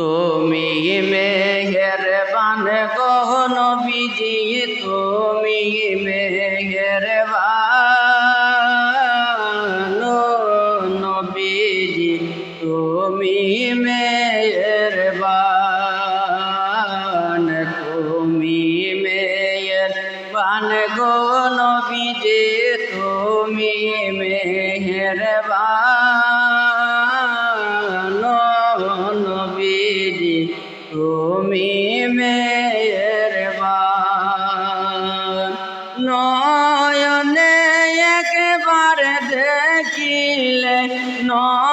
তুমি মেহের বান গহন বিজি তুমি মেহের নবীজি, তুমি মেহের বান তুমি মেহের বান গহন বিজি তুমি মেহের বান নবীজি তুমি মেহেরবান নয়নে একবার দেখিলে নয়নে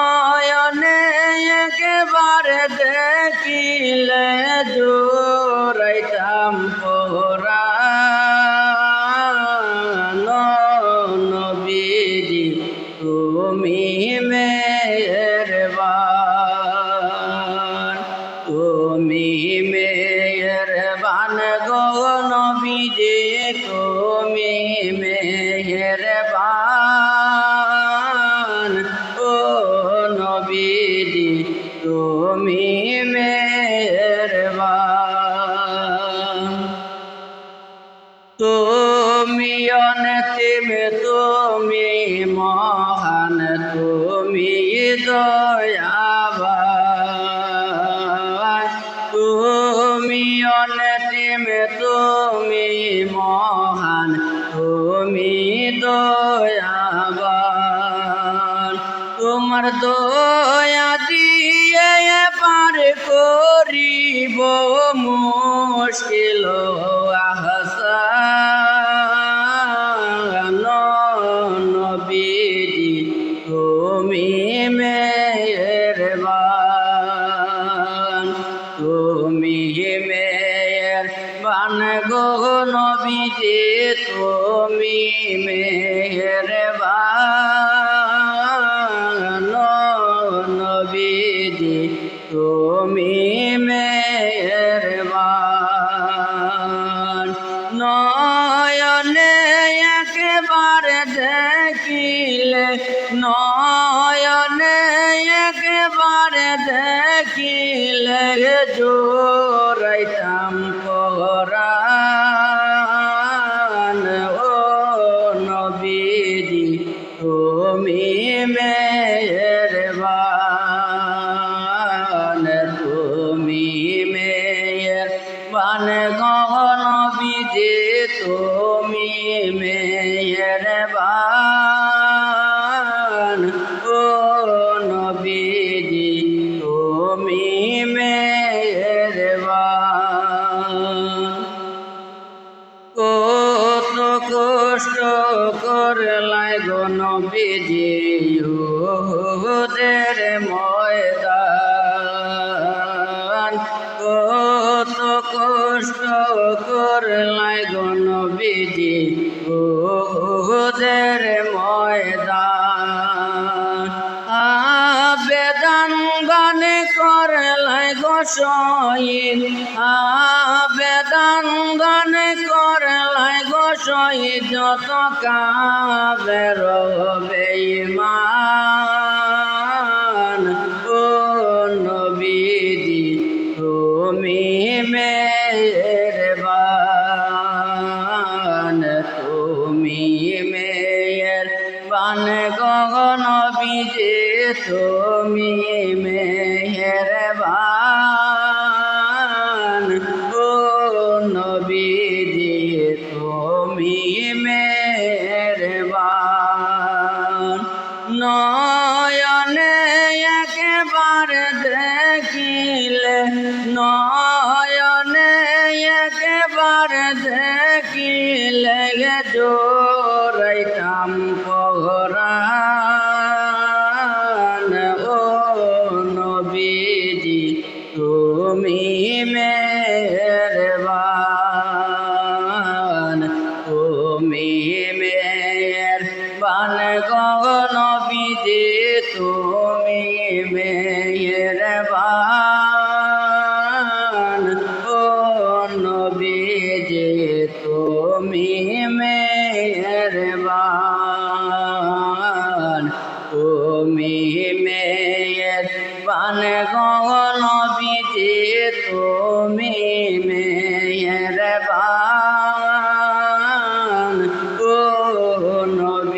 তুমি মেহেরবান গো নবীজি তুমি মেহেরবান ও নবীজি তুমি মেহেরবান তুমি অন্তিম, তুমি মহান, তুমি দয়াবান অন্তিম তুমি মহান, তুমি দয়াবান। তোমার দয়া দিয়ে পার করিব মুশকিল আহসান। নবীজি, তুমি মেহেরবান। গো নবীজি তুমি মেহেরবান। নবীজি তুমি মেহেরবান। নয়নে একবার দেখিলে নয়নে একবার দেখিলে জোরাইতাম তুমি মেহেরবান তুমি মেয়ের বান গহন বিজে তুমি মেয়ের করলাই গণ বিজিদের ময়দান। কত কষ্ট করলায় গণ বিজি ওদের ময়দান। গানে করলাই গোসইন আবেদন গানে করলাই গোসইন যত কাবের বেঈমান ও নবীজি, তুমি মেহেরবান, তুমি বান গগন তুমি মেহেরবান। ও নবীজি তুমি মেহেরবান। নয়নে একবার দেখিলে নয়নে একবার দেখিলে জোরাইতাম মেয়ের বান গগন বিদে তুমি মেয়ের বান ও নবী যে তুমি মেয়ের বান তুমি মেয়ের বান গগন বিদে তুমি মেয়ের নবী